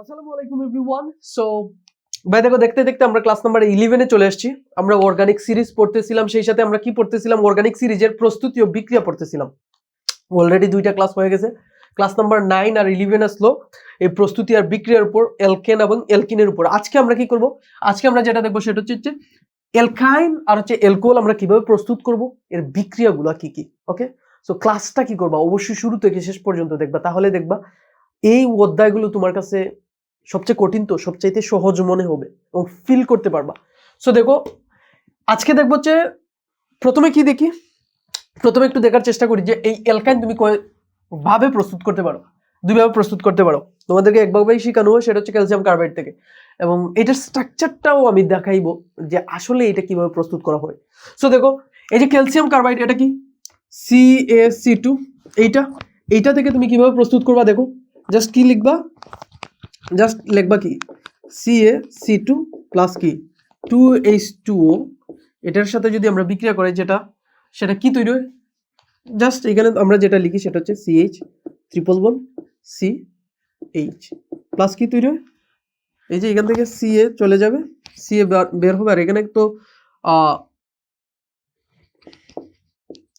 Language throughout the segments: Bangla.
আসসালামু আলাইকুম এভরিওয়ান। সো ভাই দেখো, দেখতে দেখতে আমরা ক্লাস নাম্বার ইলেভেনে চলে এসেছি। আমরা অর্গানিক সিরিজ পড়তেছিলাম, সেই সাথে আমরা কি পড়তেছিলাম? অর্গানিক সিরিজের প্রস্তুতি ও বিক্রিয়া পড়তেছিলাম। অলরেডি দুইটা ক্লাস হয়ে গেছে। ক্লাস নাম্বার নাইন আর ইলেভেন আসলো এই প্রস্তুতি আর বিক্রিয়ার উপর এলকেন এবং এলকিনের উপর। আজকে আমরা কি করব? আজকে আমরা যেটা দেখব সেটা হচ্ছে এলকাইন আর হচ্ছে এলকোহল আমরা কীভাবে প্রস্তুত করব? এর বিক্রিয়াগুলো কি কি? ওকে সো ক্লাসটা কি করবা? অবশ্যই শুরু থেকে শেষ পর্যন্ত দেখবা। তাহলে দেখবা, এই অধ্যায়গুলো তোমার কাছে সবচেয়ে কঠিন তো, সবচাইতে সহজ মনে হবে এবং ফিল করতে পারবা। সো দেখো, আজকে দেখব যে প্রথমে কি দেখি? প্রথমে একটু দেখার চেষ্টা করি যে এই অ্যালকাইন তুমি ভাবে প্রস্তুত করতে পারো। দুইভাবে প্রস্তুত করতে পারো। তোমাদেরকে একভাবেই শেখানো হয়, সেটা হচ্ছে ক্যালসিয়াম কার্বাইড থেকে। এবং এটার স্ট্রাকচারটাও আমি দেখাইবো যে আসলে এটা কীভাবে প্রস্তুত করা হয়। সো দেখো, এই যে ক্যালসিয়াম কার্বাইড এটা কি? সি এ সি টু এইটা এইটা থেকে তুমি কীভাবে প্রস্তুত করবা, দেখো। জাস্ট কি লিখবা? জাস্ট লিখবা কি? C A C two plus কি? টু এইচ টু ও এটার সাথে যদি আমরা বিক্রিয়া করি যেটা, সেটা কি তৈরি হয়? জাস্ট এখানে আমরা যেটা লিখি সেটা হচ্ছে C H triple one C H plus কি তৈরি হয়? এই যে এখান থেকে সি এ চলে যাবে সি এ বের হবে, আর এখানে তো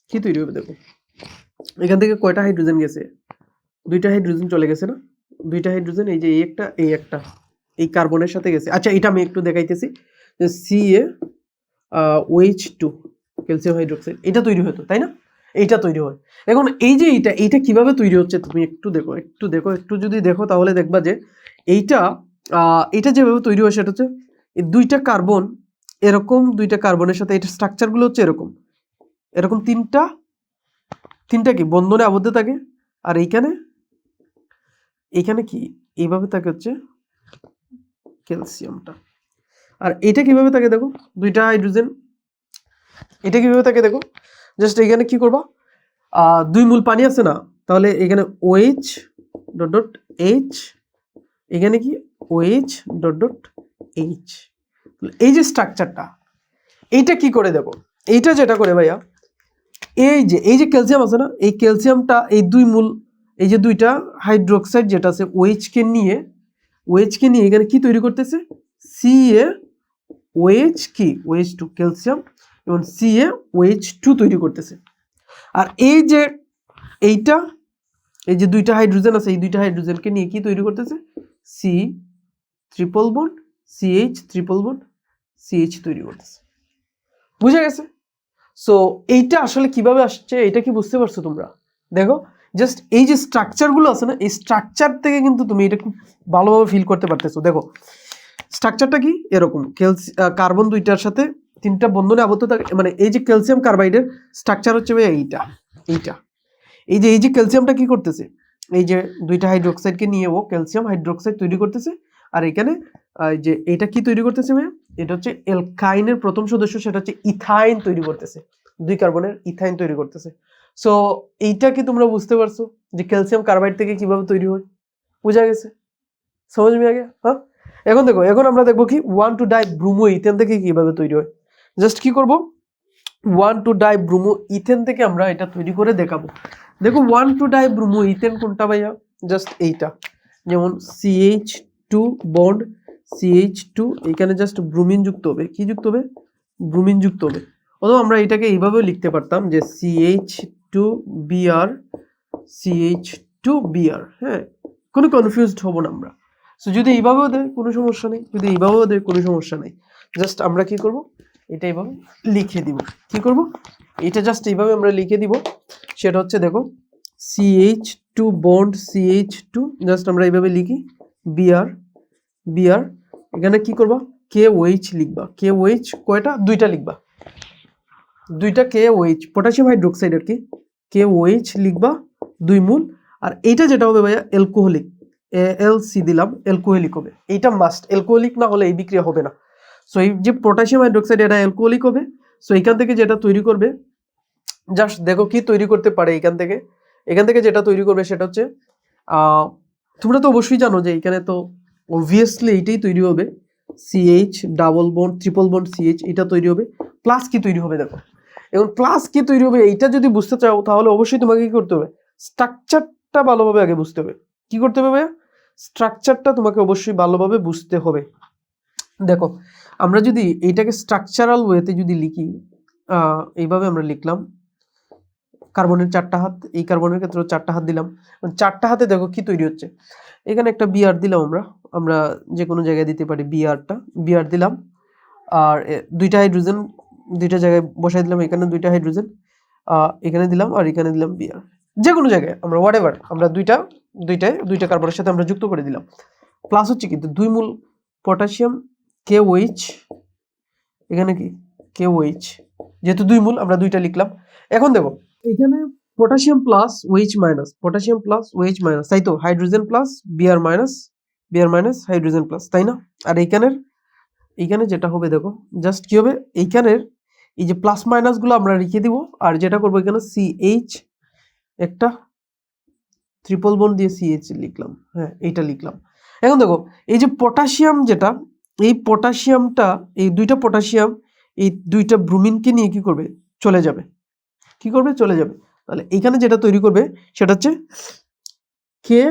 কি তৈরি হবে দেখো? এখান থেকে কয়টা হাইড্রোজেন গেছে? দুইটা হাইড্রোজেন চলে গেছে না? দুইটা হাইড্রোজেন এই যে এই একটা এই একটা, এই কার্বনের সাথে গেছে। আচ্ছা এটা আমি একটু দেখাইতেছি। C A O H two calcium hydroxide এটা তৈরি হতো, তাই না? এইটা তৈরি হয়। এখন এই যে এইটা এইটা কীভাবে তৈরি হচ্ছে, তুমি একটু দেখো একটু দেখো, একটু যদি দেখো, তাহলে দেখবা যে এইটা এটা যেভাবে তৈরি হয়, সেটা হচ্ছে দুইটা কার্বন এরকম দুইটা কার্বনের সাথে, এটা স্ট্রাকচারগুলো হচ্ছে এরকম। এরকম তিনটা তিনটা কি, বন্ধনে আবদ্ধ থাকে, আর এইখানে এইখানে কি এইভাবে থাকে হচ্ছে ক্যালসিয়ামটা? আর এটা কীভাবে থাকে দেখো? দুইটা হাইড্রোজেন। এটা কীভাবে থাকে দেখো? জাস্ট এখানে কি করবা? দুই মূল পানি আছে না? তাহলে এখানে ওএইচ ডট ডট এইচ এখানে কি ওএইচ ডট ডট এইচ এই যে স্ট্রাকচারটা এইটা কি করে দেখো? এইটা যেটা করে ভাইয়া, এই যে এই যে ক্যালসিয়াম আছে না? এই ক্যালসিয়ামটা, এই দুই মূল এই যে দুইটা হাইড্রোক্সাইড যেটা আছে OH কে নিয়ে OH কে নিয়ে এখানে কি তৈরি করতেছে? সি এ ওএইচ কি ওএইচ টু ক্যালসিয়াম এবং C A O H two তৈরি করতেছে। আর এই যে এইটা, এই যে দুইটা হাইড্রোজেন আছে, এই দুইটা হাইড্রোজেনকে নিয়ে কি তৈরি করতেছে? C triple bond C H triple bond C H তৈরি করতেছে। বুঝে গেছে? সো এইটা আসলে কীভাবে আসছে? এটা কি বুঝতে পারছ তোমরা? দেখো জাস্ট এই যে স্ট্রাকচারগুলো আছে না, এই স্ট্রাকচার থেকে কিন্তু তুমি এটা খুব ভালোভাবে ফিল করতে পারতেছো। দেখো স্ট্রাকচারটা কি? এরকম। ক্যালসি কার্বন দুইটার সাথে তিনটা বন্ধনে আবদ্ধ থাকে মানে এই যে ক্যালসিয়াম কার্বাইডের স্ট্রাকচার হচ্ছে ভাই এইটা এইটা। এই যে এই যে ক্যালসিয়ামটা কি করতেছে? এই যে দুইটা হাইড্রোক্সাইডকে নিয়ে ও ক্যালসিয়াম হাইড্রোক্সাইড তৈরি করতেছে, আর এখানে যে এটা কি তৈরি করতেছে ভাইয়া? এটা হচ্ছে এলকাইনের প্রথম সদস্য, সেটা হচ্ছে ইথাইন তৈরি করতেছে। দুই কার্বনের ইথাইন তৈরি করতেছে। সো এইটা কি তোমরা বুঝতে পারছ যে ক্যালসিয়াম কার্বাইড থেকে কীভাবে তৈরি হয়? বোঝা গেছে? সমাজ মে আগে হ্যাঁ? এখন দেখো, এখন আমরা দেখব কি ওয়ান টু ডাই ব্রুমো ইথেন থেকে কীভাবে তৈরি হয়। জাস্ট কি করব? ওয়ান টু ডাই ব্রুমো ইথেন থেকে আমরা এটা তৈরি করে দেখাবো। দেখো ওয়ান টু ডাই ব্রুমো ইথেন কোনটা ভাইয়া? জাস্ট এইটা। যেমন C H two bond C H two এখানে জাস্ট ব্রুমিন যুক্ত হবে। কি যুক্ত হবে? ব্রুমিন যুক্ত হবে। অথবা আমরা এটাকে এইভাবেও লিখতে পারতাম যে C H two B R C H two B R হ্যাঁ? কোনো কনফিউজড হব না আমরা। সো যদি এইভাবেও দেয়, কোনো সমস্যা নেই। যদি এইভাবেও দেয়, কোনো সমস্যা নেই। জাস্ট আমরা কি করব? এটা এইভাবে লিখে দিব। কি করব? এটা জাস্ট এইভাবে আমরা লিখে দিব। সেটা হচ্ছে দেখো C H two bond C H two just আমরা এইভাবে লিখি বিআর বিআর এখানে কি করবা? কে ওইচ লিখবা। কে ওইচ কয়টা? দুইটা লিখবা। দুইটা K O H potassium hydroxide আর কি। কে ওইচ লিখবা দুই মূল। আর এইটা যেটা হবে ভাইয়া অ্যালকোহলিক এল সি দিলাম অ্যালকোহলিক হবে। এইটা মাস্ট অ্যালকোহলিক না হলে এই বিক্রিয়া হবে না। সো এই যে পটাশিয়াম হাইড্রোক্সাইড এটা অ্যালকোহলিক হবে। সো এখান থেকে যেটা তৈরি করবে জাস্ট দেখো কি তৈরি করতে পারে এখান থেকে। এখান থেকে যেটা তৈরি করবে সেটা হচ্ছে তোমরা তো অবশ্যই জানো যে এখানে তো অবভিয়াসলি এইটাই তৈরি হবে। C H double bond triple bond C H এটা তৈরি হবে। প্লাস কি তৈরি হবে দেখো। এবং প্লাস কি তৈরি হবে, এইটা যদি বুঝতে চাও, তাহলে অবশ্যই তোমাকে কি করতে হবে? স্ট্রাকচারটা ভালোভাবে আগে বুঝতে হবে। কি করতে হবে ভাইয়া? স্ট্রাকচারটা তোমাকে অবশ্যই ভালোভাবে বুঝতে হবে। দেখো, আমরা যদি এইটাকে স্ট্রাকচারাল ওয়েতে যদি লিখি এইভাবে আমরা লিখলাম কার্বনের চারটা হাত, এই কার্বনের ক্ষেত্রে চারটা হাত দিলাম। চারটা হাতে দেখো কি তৈরি হচ্ছে। এখানে একটা বিআর দিলাম আমরা। আমরা যে কোনো জায়গায় দিতে পারি বিআরটা বিআর দিলাম। আর দুইটা হাইড্রোজেন দুইটা জায়গায় বসাই দিলাম, এখানে দুইটা হাইড্রোজেন এখানে দিলাম আর এখানে দিলাম বিআর যে কোনো জায়গায়, আমরা হোয়াট এভার আমরা দুইটা দুইটায় দুইটা কার্বনের সাথে আমরা যুক্ত করে দিলাম। প্লাস হচ্ছে কিন্তু দুই মূল পটাশিয়াম কে ওইচ এখানে কি? কে ওইচ যেহেতু দুই মূল, আমরা দুইটা লিখলাম। এখন দেখো, এখানে potassium plus O H minus potassium plus O H minus তাই তো? Hydrogen plus B R minus B R minus hydrogen plus তাই না? আর এইখানের এইখানে যেটা হবে, দেখো জাস্ট কি হবে? এইখানের এই যে প্লাস মাইনাসগুলো আমরা রেখে দিব, আর যেটা করব এখানে সিএইচ একটা ত্রিপল বোন দিয়ে সিএইচ লিখলাম হ্যাঁ এইটা লিখলাম। এখন দেখো, এই যে পটাশিয়াম যেটা, এই পটাশিয়ামটা এই দুইটা পটাশিয়াম এই দুইটা ব্রুমিনকে নিয়ে কি করবে? চলে যাবে। কি করবে? চলে যাবে। তাহলে এখানে যেটা তৈরি করবে, সেটা হচ্ছে কে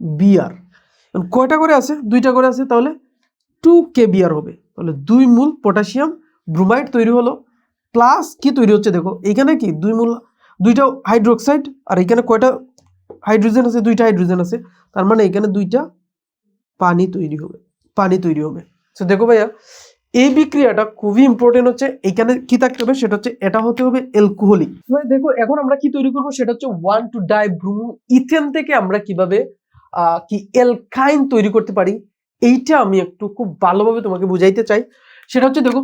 বিআর কয়টা করে আছে? দুইটা করে আছে, তাহলে টু কে বিআর হবে। তাহলে দুই মূল পটাশিয়াম ব্রোমাইড তৈরি হলো প্লাস কি তৈরি হচ্ছে দেখো এখানে কি দুই মূল, দুইটা হাইড্রোক্সাইড আর এখানে কয়টা হাইড্রোজেন আছে, দুইটা হাইড্রোজেন আছে, তার মানে এখানে দুইটা পানি তৈরি হবে, পানি তৈরি হবে। তো দেখো ভাইয়া, এই বিক্রিয়াটা খুবই ইম্পর্টেন্ট হচ্ছে এখানে কি থাকতে হবে, সেটা হচ্ছে এটা হতে হবে অ্যালকোহলিক ভাই, দেখো, এখন আমরা কি তৈরি করব, সেটা হচ্ছে ওয়ান টু ডাই ব্রুমো ইথেন থেকে আমরা কীভাবে কি অ্যালকাইন তৈরি করতে পারি এইটা আমি একটু খুব ভালোভাবে তোমাকে বুঝাইতে চাই। সেটা হচ্ছে দেখো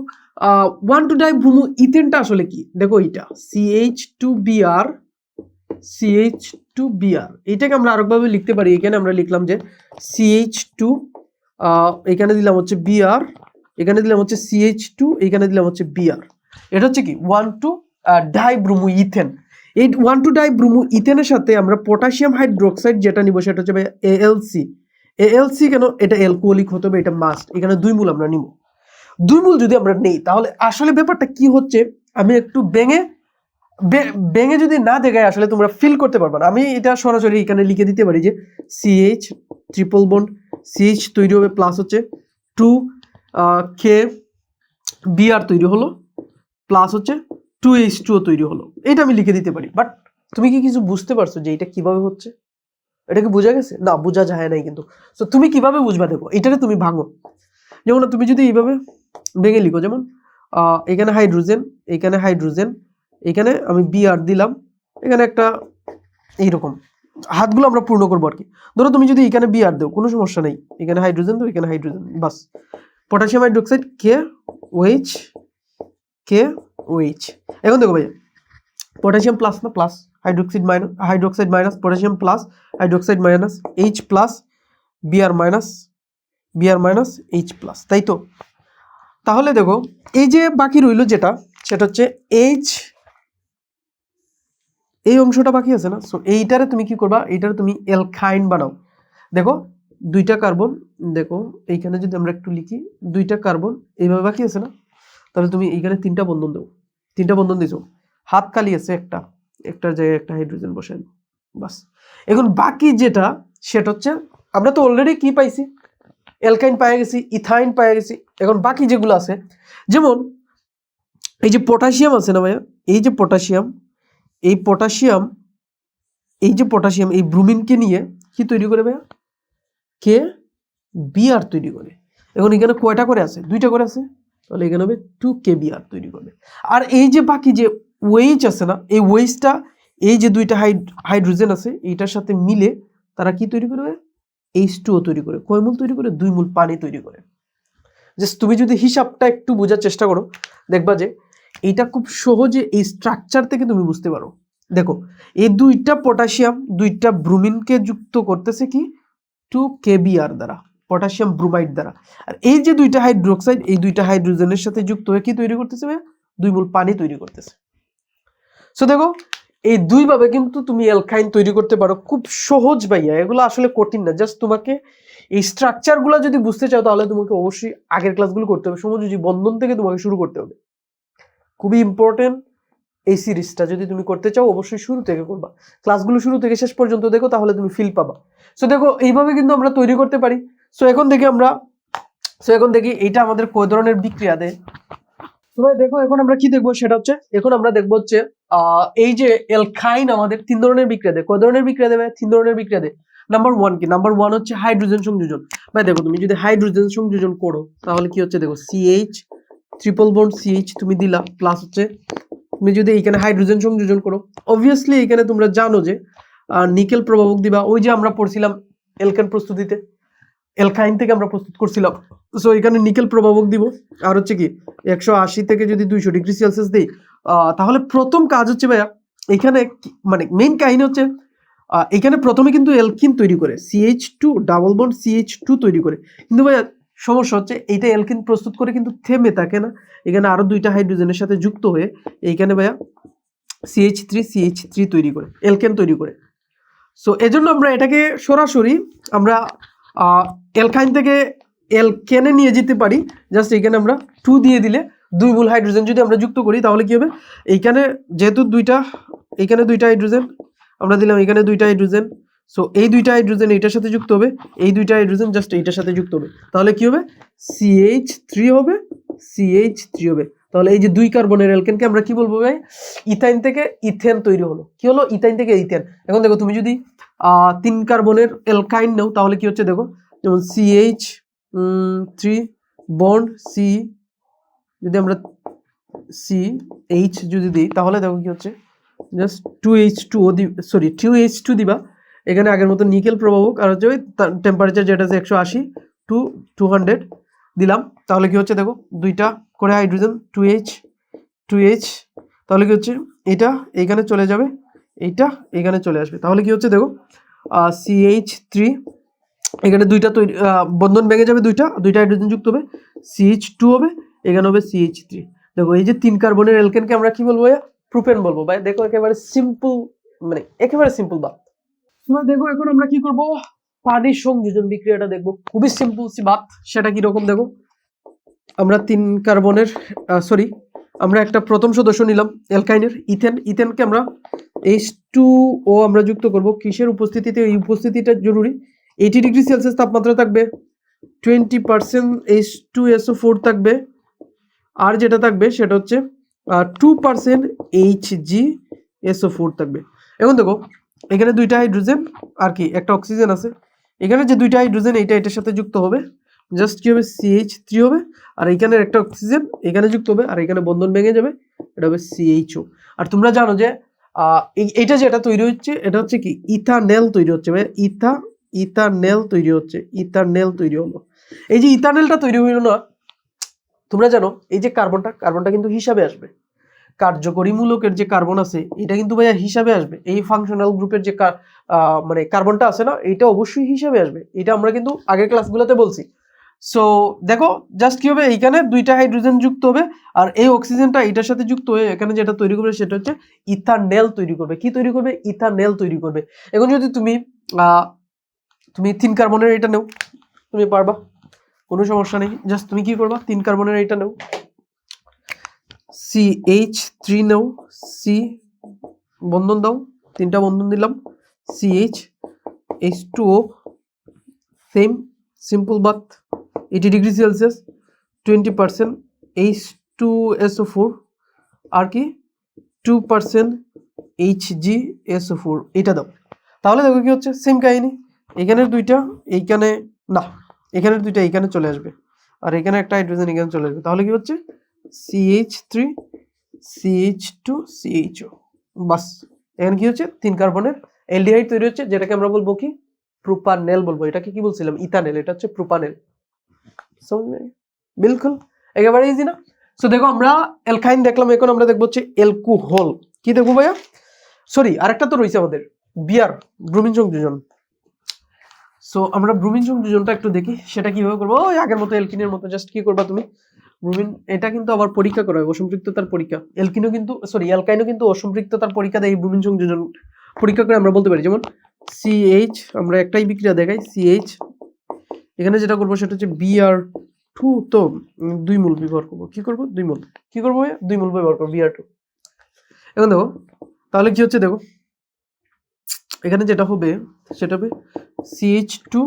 ওয়ান টু ডাই ব্রুমো ইথেনটা আসলে কি? দেখো এইটা C H two B R C H two B R এইটাকে আমরা আরেকভাবে লিখতে পারি। এখানে আমরা লিখলাম যে সিএইচ টু এখানে দিলাম হচ্ছে বিআর এখানে দিলাম হচ্ছে সিএইচ টু এখানে দিলাম হচ্ছে বিআর এটা হচ্ছে কি? One two dibromoethane. এই ওয়ান টু ডাই ব্রুমো ইথেনের সাথে আমরা পটাশিয়াম হাইড্রোক্সাইড যেটা নিব, সেটা হচ্ছে এএলসি এএলসি কেন? এটা অ্যালকোহলিক হতে হবে, এটা মাস্ট এখানে দুই মূল আমরা নিব। দুই মূল যদি আমরা নেই, তাহলে আসলে ব্যাপারটা কি হচ্ছে? আমি একটু বেঙে বে- বেঙে যদি না দেখায়, আসলে তোমরা ফিল করতে পারবে না। আমি এটা সরাসরি এখানে লিখে দিতে পারি যে সিএইচ ট্রিপল বন্ড সিএইচ তৈরি হবে প্লাস হচ্ছে টু কে বিআর তৈরি হলো প্লাস হচ্ছে টু এইচ টু তৈরি হলো। এটা আমি লিখে দিতে পারি। বাট তুমি কি কিছু বুঝতে পারছ যে এটা কীভাবে হচ্ছে? এটা কি বোঝা গেছে? না, বোঝা যায় নাই কিন্তু। তো তুমি কীভাবে বুঝবা দেখো? এটাকে তুমি ভাঙো। যেমন তুমি যদি এইভাবে ভেঙে লিখো, যেমন এখানে হাইড্রোজেন এখানে হাইড্রোজেন এখানে আমি বিআর দিলাম, এখানে একটা এইরকম। হাতগুলো আমরা পূর্ণ করব আর কি। ধরো তুমি যদি এখানে বিআর দেও, কোনো সমস্যা নেই। এখানে হাইড্রোজেন তো এখানে হাইড্রোজেন বাস। Potassium hydroxide K O H K O H এখন দেখো ভাইয়া পটাশিয়াম প্লাস না plus hydroxide minus hydroxide minus potassium plus hydroxide minus H plus B R minus B R minus H plus তাই তো? তাহলে দেখো, এই যে বাকি রইল যেটা, সেটা হচ্ছে এইচ এই অংশটা বাকি আছে না? সো এইটারে তুমি কি করবা? এইটারে তুমি অ্যালকাইন বানাও। দেখো, দুইটা কার্বন দেখো, এইখানে যদি আমরা একটু লিখি, দুইটা কার্বন এইভাবে বাকি আছে না? তাহলে তুমি এইখানে তিনটা বন্ধন দেবো তিনটা বন্ধন দিছো। হাত খালি আছে একটা। একটার জায়গায় একটা হাইড্রোজেন দাও। বাস। এখন বাকি যেটা, সেটা হচ্ছে, আমরা তো অলরেডি কি পাইছি? অ্যালকাইন পাই গেছি ইথাইন পাই গেছি, এখন বাকি যেগুলো আছে, যেমন, এই যে পটাশিয়াম আছে না ভাইয়া? এই যে পটাশিয়াম এই পটাশিয়াম এই যে পটাশিয়াম এই ব্রুমিনকে নিয়ে কি তৈরি করে ভাইয়া? কে? বিআর তৈরি করে। এখন এখানে কয়টা করে আছে? দুইটা করে আছে? তাহলে এখানে হবে টু কে বিআর তৈরি করবে। আর এই যে বাকি যে ওয়েজ আছে না, এই ওয়েজটা এই যে দুইটা হাইড্রোজেন আছে, এইটার সাথে মিলে তারা কি তৈরি করবে? এইচ টুও তৈরি করে কয় মূল তৈরি করে? দুই মূল পানি তৈরি করে। জাস্ট তুমি যদি হিসাবটা একটু বোঝার চেষ্টা করো, দেখবা যে এইটা খুব সহজে এই স্ট্রাকচার থেকে তুমি বুঝতে পারো। দেখো, এই দুইটা পটাশিয়াম দুইটা ব্রুমিনকে যুক্ত করতেছে কি? টু কেবিআর দ্বারা পটাশিয়াম ব্রোমাইড দ্বারা। আর এই যে দুইটা হাইড্রোক্সাইড এই দুইটা হাইড্রোজেনের সাথে যুক্ত হয়ে কি তৈরি করতেছে দুই মূল পানি তৈরি করতেছে। সো দেখো, এই দুইভাবে কিন্তু তুমি অ্যালকাইন তৈরি করতে পারো খুব সহজ ভাইয়া। এগুলো আসলে কঠিন না জাস্ট তোমাকে এই স্ট্রাকচারগুলো যদি বুঝতে চাও, তাহলে তোমাকে অবশ্যই আগের ক্লাসগুলো করতে হবে। সমযোজী বন্ধন থেকে তোমাকে শুরু করতে হবে। খুবই ইম্পর্টেন্ট এই সিরিজটা যদি তুমি করতে চাও, অবশ্যই শুরু থেকে করবা। ক্লাসগুলো শুরু থেকে শেষ পর্যন্ত দেখো, তাহলে তুমি ফিল পাবা। সো দেখো, এইভাবে কিন্তু আমরা তৈরি করতে পারি। সো এখন দেখি আমরা সো এখন দেখি এইটা আমাদের কয় ধরনের বিক্রিয়া দেয়। তো ভাই, দেখো, এখন আমরা কি দেখব? সেটা হচ্ছে, এখন আমরা দেখব হচ্ছে এই যে এলখাইন আমাদের তিন ধরনের বিক্রিয়া দেয়। কয় ধরনের বিক্রিয়া দেবে? তিন ধরনের বিক্রিয়া দেয়। নাম্বার ওয়ান কি? নাম্বার ওয়ান হচ্ছে হাইড্রোজেন সংযোজন। ভাই, দেখো, তুমি যদি হাইড্রোজেন সংযোজন করো, তাহলে কি হচ্ছে? দেখো সিএইচ ট্রিপল বন্ড সিএইচ তুমি দিলা প্লাস হচ্ছে তুমি যদি এখানে হাইড্রোজেন সংযোজন করো অবভিয়াসলি এখানে তোমরা জানো যে নিকেল প্রভাবক দিবা। ওই যে আমরা পড়ছিলাম এলকান প্রস্তুতিতে এলকাইন থেকে আমরা প্রস্তুত করছিলাম। সো এখানে নিকেল প্রভাবক দিব। আর হচ্ছে কি, একশো আশি থেকে যদি দুইশো ডিগ্রি সেলসিয়াস দিই তাহলে প্রথম কাজ হচ্ছে ভাইয়া, এখানে মানে মেইন কাহিনী হচ্ছে এখানে প্রথমে কিন্তু এলকিন তৈরি করে C H two double bond C H two তৈরি করে। কিন্তু ভাইয়া, সমস্যা হচ্ছে, এইটা এলকিন প্রস্তুত করে কিন্তু থেমে থাকে না। এখানে আরও দুইটা হাইড্রোজেনের সাথে যুক্ত হয়ে, এইখানে ভাইয়া সিএইচ থ্রি সিএইচ থ্রি তৈরি করে এলকেন তৈরি করে। সো এজন্য আমরা এটাকে সরাসরি আমরা এলকাইন থেকে এলকেনে নিয়ে যেতে পারি। জাস্ট এইখানে আমরা টু দিয়ে দিলে দুই মূল হাইড্রোজেন যদি আমরা যুক্ত করি, তাহলে কি হবে? এইখানে যেহেতু দুইটা, এইখানে দুইটা হাইড্রোজেন আমরা দিলাম এখানে দুইটা হাইড্রোজেন সো এই দুইটা হাইড্রোজেন এইটার সাথে যুক্ত হবে, এই দুইটা হাইড্রোজেন জাস্ট এইটার সাথে যুক্ত হবে। তাহলে কি হবে? সিএইচ থ্রি হবে সিএইচ থ্রি হবে। তাহলে এই যে দুই কার্বনের অ্যালকেনকে আমরা কি বলব ভাই? ইথাইন থেকে ইথেন তৈরি হলো। কি হলো? ইথাইন থেকে ইথেন এখন দেখো তুমি যদি তিন কার্বনের অ্যালকাইন নাও, তাহলে কি হচ্ছে দেখো? যেমন সিএইচ থ্রি বন্ড সি যদি আমরা সি এইচ যদি দিই, তাহলে দেখো কি হচ্ছে? Just two H two O sorry two H two দিবা। এখানে আগের মতো নিকেল প্রভাবক আর হচ্ছে ওই টেম্পারেচার যেটা আছে একশো আশি টু টু হান্ড্রেড দিলাম। তাহলে কি হচ্ছে দেখো? দুইটা করে hydrogen two H two H তাহলে কি হচ্ছে? এটা এইখানে চলে যাবে। এইটা এখানে চলে আসবে। তাহলে কি হচ্ছে দেখো সিএইচ থ্রি এখানে দুইটা তৈরি বন্ধন ভেঙে যাবে দুইটা দুইটা হাইড্রোজেন যুক্ত হবে সিএইচ টু হবে, এখানে হবে সিএইচ থ্রি দেখো, এই যে তিন কার্বনের এলকেনকে আমরা কি বলব প্রোপেন বলব। ভাই, দেখো, একেবারে সিম্পল মানে একেবারে সিম্পল এবার দেখো, এখন আমরা কি করব? পানির সংযোজন বিক্রিয়াটা দেখব। খুবই সিম্পল সি বাত, সেটা কীরকম দেখো? আমরা তিন কার্বনের সরি আমরা একটা প্রথম সদস্য নিলাম, অ্যালকাইনের ইথেন। ইথেনকে আমরা এইচ টু ও আমরা যুক্ত করব। কিসের উপস্থিতিতে? এই উপস্থিতিটা জরুরি। এইটি ডিগ্রি সেলসিয়াস তাপমাত্রা থাকবে twenty percent H two S O four থাকবে। আর যেটা থাকবে সেটা হচ্ছে two percent H G S O four থাকবে। এখন দেখো, এখানে দুইটা হাইড্রোজেন আর কি, একটা অক্সিজেন আছে। এখানে যে দুইটা হাইড্রোজেন এইটা এটার সাথে যুক্ত হবে। জাস্ট কি হবে? সিএইচ থ্রি হবে। আর এখানে একটা অক্সিজেন এখানে যুক্ত হবে, আর এখানে বন্ধন ভেঙে যাবে। এটা হবে সিএইচও আর তোমরা জানো যে এইটা যেটা তৈরি হচ্ছে, এটা হচ্ছে কি? ইথানেল তৈরি হচ্ছে। ভাই ইথা, ইথানেল তৈরি হচ্ছে। ইথানেল তৈরি হলো। এই যে ইথানেলটা তৈরি হইল না, তোমরা জানো, এই যে কার্বনটা কার্বনটা কিন্তু হিসাবে আসবে। কার্যকরী মূলকের যে কার্বন আছে, এটা কিন্তু ভাইয়া হিসাবে আসবে। এই ফাংশনাল গ্রুপের যে মানে কার্বনটা আছে না এটা অবশ্যই হিসাবে আসবে। এটা আমরা কিন্তু আগের ক্লাসগুলোতে বলছি। সো দেখো জাস্ট কি হবে? এইখানে দুইটা হাইড্রোজেন যুক্ত হবে, আর এই অক্সিজেনটা এটার সাথে যুক্ত হয়ে এখানে যেটা তৈরি করবে সেটা হচ্ছে ইথানেল তৈরি করবে। কি তৈরি করবে? ইথানেল তৈরি করবে। এখন যদি তুমি তুমি তিন কার্বনের এটা নেও, তুমি পারবা, কোনো সমস্যা নেই। জাস্ট তুমি কি করবা? তিন কার্বনের এটা নেও সি এইচ থ্রি নেও সি বন্ধন দাও, তিনটা বন্ধন দিলাম C H H two O same simple bath eighty degree Celsius twenty percent H two S O four আর কি two percent H G S O four এটা দাও। তাহলে দেখো কি হচ্ছে? সেম কাহিনী। এখানের দুইটা, এইখানে, না, এখানের দুইটা এইখানে চলে আসবে। আর এখানে একটা হাইড্রোজেন এখানে চলে আসবে। তাহলে কি হচ্ছে? C H three C H two C H O বাস, এখানে কি হচ্ছে? তিন কার্বনের এলডিহাইড তৈরি হচ্ছে, যেটাকে আমরা বলব কি? প্রোপানেল বলব। এটাকে কি বলছিলাম? ইথানেল। এটা হচ্ছে প্রোপানেল বিলকুল একেবারে ইজি না সো দেখো আমরা এলকাইন দেখলাম, এখন আমরা দেখব হচ্ছে এলকুহল কি দেখব ভাইয়া? সরি আরেকটা তো রয়েছে আমাদের। বিয়ার ব্রুমিন সংযোজন সো আমরা ব্রুমিন সংযোজনটা একটু দেখি, সেটা কীভাবে করব? ওই আগের মতো এলকিনের মতো জাস্ট কি করবা তুমি? ব্রুমিন, এটা কিন্তু আবার পরীক্ষা করা হয়, অসম্পৃক্ততার পরীক্ষা। এলকিনও কিন্তু সরি অ্যালকাইনও কিন্তু অসম্পৃক্ততার পরীক্ষা দেয় এই ব্রুমিন সংযোজন পরীক্ষা করে আমরা বলতে পারি, যেমন সিএইচ আমরা একটাই বিক্রিয়া দেখাই সিএইচ এখানে যেটা করব সেটা হচ্ছে বি আর টু তো দুই মূল ব্যবহার করব। কি করব? দুই মূল। কি করব দুই মূল ব্যবহার করব বি আর টু এখন দেখো, তাহলে কি হচ্ছে দেখো? এখানে যেটা হবে, সেটা হবে C H two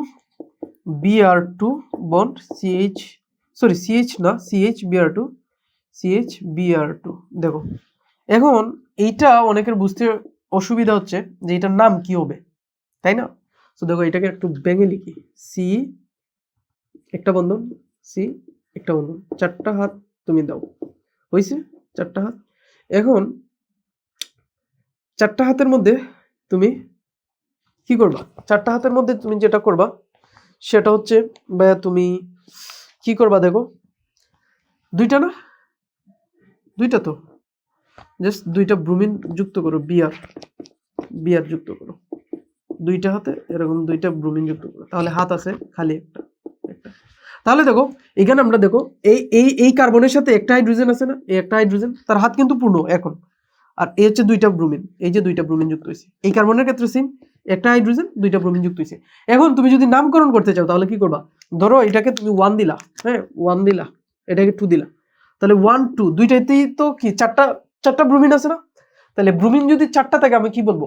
B R two bond C H sorry C H না C H B R two C H B R two দেখো, এখন এইটা অনেকের বুঝতে অসুবিধা হচ্ছে যে এটার নাম কি হবে, তাই না? তো দেখো, এটাকে একটু ভেঙে লিখি। সি একটা বন্ধন, সি, একটা বন্ধন। চারটা হাত তুমি দাও। হয়েছে চারটা হাত। এখন চারটা হাতের মধ্যে তুমি কি করবা? চারটা হাতের মধ্যে তুমি যেটা করবা, সেটা হচ্ছে, ভাইয়া তুমি কি করবা দেখো? দুইটা না? দুইটা তো। জাস্ট দুইটা ব্রুমিন যুক্ত করো, বিয়ার বিয়ার যুক্ত করো। দুইটা হাতে এরকম দুইটা ব্রুমিন যুক্ত করো। তাহলে হাত আছে, খালি একটা। তাহলে দেখো, এখানে আমরা দেখো, এই এই এই কার্বনের সাথে একটা হাইড্রোজেন আছে না? এই একটা হাইড্রোজেন তার হাত কিন্তু পূর্ণ এখন। আর এই হচ্ছে দুইটা ব্রুমিন এই যে দুইটা ব্রুমিন যুক্ত হয়েছে। এই কার্বনের ক্ষেত্রে সেম একটা হাইড্রোজেন দুইটা ব্রোমিন যুক্ত হয়েছে। এখন তুমি যদি নামকরণ করতে চাও, তাহলে কি করবা? ধরো এটাকে তুমি ওয়ান দিলা হ্যাঁ ওয়ান দিলা, এটাকে টু দিলা। তাহলে ওয়ান টু দুইটাতেই তো কি, চারটা চারটা ব্রুমিন আছে না? তাহলে ব্রুমিন যদি চারটা থাকে, আমি কি বলব?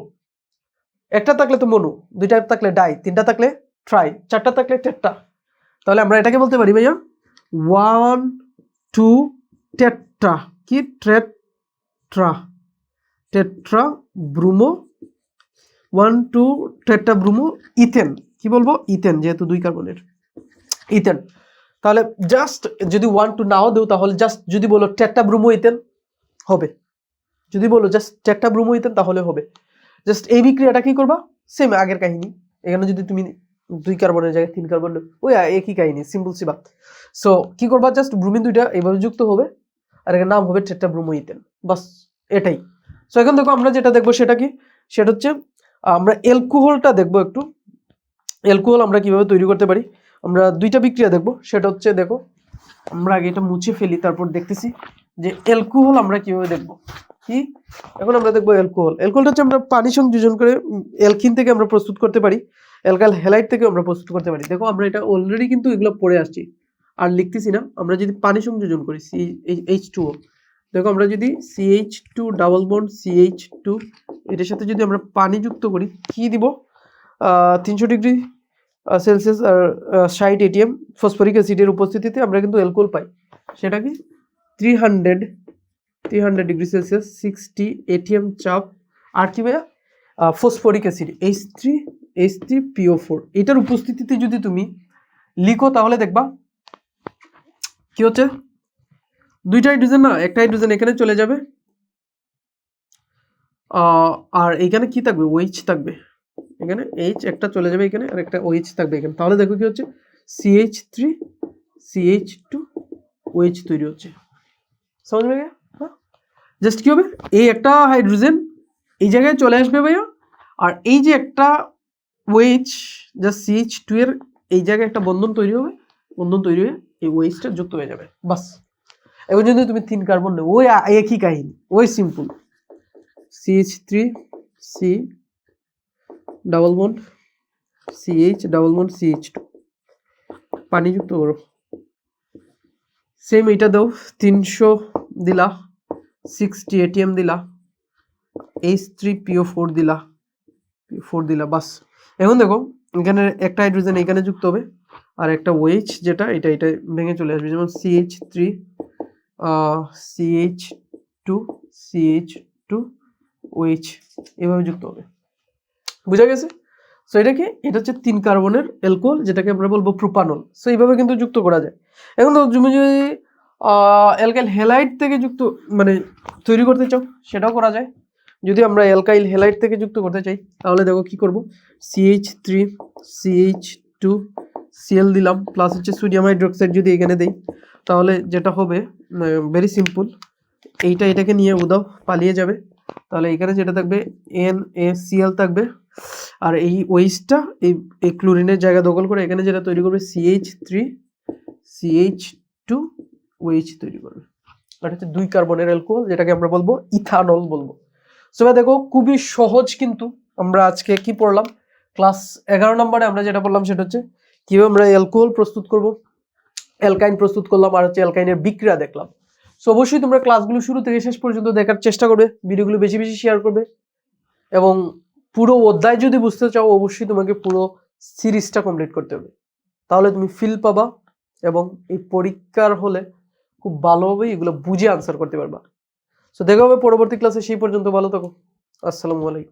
একটা থাকলে তো মনু দুইটা থাকলে ডাই তিনটা থাকলে ট্রাই চারটা থাকলে টেট্টা তাহলে আমরা এটাকে বলতে পারি ভাইয়া? ওয়ান টু টেট্রা কি? Tetra tetra bromo one two tetrabromoethane কি বলব? ইথেন যেহেতু দুই কার্বনের। ইথেন তাহলে জাস্ট যদি ওয়ান টু নাও দেও, তাহলে জাস্ট যদি বলো টেট্রা ব্রুমো ইথেন হবে। যদি বলো জাস্ট টেট্রা ব্রুমো ইথেন তাহলে হবে। জাস্ট এই বিক্রিয়াটা কি করবা? সেম আগের কাহিনী। এখানে যদি তুমি দুই কার্বনের জায়গায় তিন কার্বন ওই একই কাহিনী? সিম্পল সিবা সো কি করবা? জাস্ট ব্রুমিন দুইটা এইভাবে যুক্ত হবে, আর এর নাম হবে টেট্রা ব্রুমো ইথেন বাস, এটাই। সো এখন দেখো আমরা যেটা দেখব সেটা কি? সেটা হচ্ছে, আমরা অ্যালকোহলটা দেখব একটু। অ্যালকোহল আমরা কীভাবে তৈরি করতে পারি? আমরা দুইটা বিক্রিয়া দেখব। সেটা হচ্ছে, দেখো, আমরা আগে এটা মুছে ফেলি, তারপর দেখতেছি যে অ্যালকোহল আমরা কীভাবে দেখব। কি? এখন আমরা দেখব অ্যালকোহল অ্যালকোহলটা হচ্ছে আমরা পানি সংযোজন করে অ্যালকিন থেকে আমরা প্রস্তুত করতে পারি। অ্যালকাল হেলাইট থেকে আমরা প্রস্তুত করতে পারি। দেখো, আমরা এটা অলরেডি কিন্তু এগুলো পড়ে আসছি। আর লিখতেছি না, আমরা যদি পানি সংযোজন করি সি এইচ টু দেখো, আমরা যদি C H two double bond C H two এটার সাথে যদি আমরা পানি যুক্ত করি, কি দিব? তিনশো ডিগ্রি সেলসিয়াস আর ষাট এটিএম ফসফরিক অ্যাসিডের উপস্থিতিতে আমরা কিন্তু অ্যালকোহল পাই। সেটা কি? Three hundred three hundred degree Celsius sixty ATM চাপ। আর কি ভাইয়া? Phosphoric acid H three H three P O four এটার উপস্থিতিতে যদি তুমি লিখো, তাহলে দেখবা কি হচ্ছে? দুইটা হাইড্রোজেন না একটা হাইড্রোজেন এখানে চলে যাবে। আর এখানে কি থাকবে? ওইচ থাকবে। এখানে এইচ একটা চলে যাবে এখানে, আর একটা ওইচ থাকবে এখানে। তাহলে দেখো কি হচ্ছে? C H three C H two O H তৈরি হচ্ছে। ভাইয়া হ্যাঁ জাস্ট কি হবে? এই একটা হাইড্রোজেন এই জায়গায় চলে আসবে ভাইয়া। আর এই যে একটা ওয়েচ জাস্ট সিএইচ টু এর এই জায়গায় একটা বন্ধন তৈরি হবে। বন্ধন তৈরি হয়ে এই ওয়েচটা যুক্ত হয়ে যাবে। বাস। এবার যদি তুমি তিন কার্বন নেও, ওই একই কাহিনী? ওই simple C H three C double bond C H double bond C H two পানি যুক্ত করো। সেম এটা দাও। তিনশো দিলা। সিক্সটি এটিএম দিলা। H three P O four দিলা। পিও ফোর দিলা, বাস। এখন দেখো, এখানে একটা হাইড্রোজেন এখানে যুক্ত হবে, আর একটা ওয়েচ যেটা, এটা এটা ভেঙে চলে আসবে, যেমন C H three C H two C H two O H এভাবে যুক্ত হবে। বুঝা গেছে? সো এটা কি? এটা হচ্ছে তিন কার্বনের অ্যালকোহল যেটাকে আমরা বলব প্রোপানল সো এইভাবে কিন্তু যুক্ত করা যায়। এখন তো তুমি যদি অ্যালকাইল হেলাইট থেকে যুক্ত মানে তৈরি করতে চাও, সেটাও করা যায়। যদি আমরা অ্যালকাইল হেলাইট থেকে যুক্ত করতে চাই, তাহলে দেখো কি করব? C H three C H two C L দিলাম প্লাস হচ্ছে সোডিয়াম হাইড্রোক্সাইড যদি এখানে দেই, তাহলে যেটা হবে ভেরি সিম্পল এইটা এটাকে নিয়ে উদাও, পালিয়ে যাবে। তাহলে এখানে যেটা থাকবে এন এ সিএল থাকবে, আর এই ওয়েস্টটা এই ক্লোরিনের জায়গা দখল করে এখানে যেটা তৈরি করবে C H three C H two O H তৈরি করবে। এটা হচ্ছে দুই কার্বনের অ্যালকোহল যেটাকে আমরা বলব ইথানল বলব। সো এবার দেখো, খুবই সহজ কিন্তু আমরা আজকে কি পড়লাম? ক্লাস এগারো নম্বরে আমরা যেটা পড়লাম সেটা হচ্ছে, কীভাবে আমরা অ্যালকোহল প্রস্তুত করব? অ্যালকাইন প্রস্তুত করলাম আর হচ্ছে অ্যালকাইনের বিক্রিয়া দেখলাম। সো অবশ্যই তোমরা ক্লাসগুলো শুরু থেকে শেষ পর্যন্ত দেখার চেষ্টা করবে, ভিডিওগুলো বেশি বেশি শেয়ার করবে এবং পুরো অধ্যায় যদি বুঝতে চাও, অবশ্যই তোমাকে পুরো সিরিজটা কমপ্লিট করতে হবে। তাহলে তুমি ফিল পাবা এবং এই পরীক্ষার হলে খুব ভালোভাবে এগুলো বুঝে আনসার করতে পারবা। সো দেখা হবে পরবর্তী ক্লাসে সেই পর্যন্ত ভালো থাকো। আসসালামু আলাইকুম।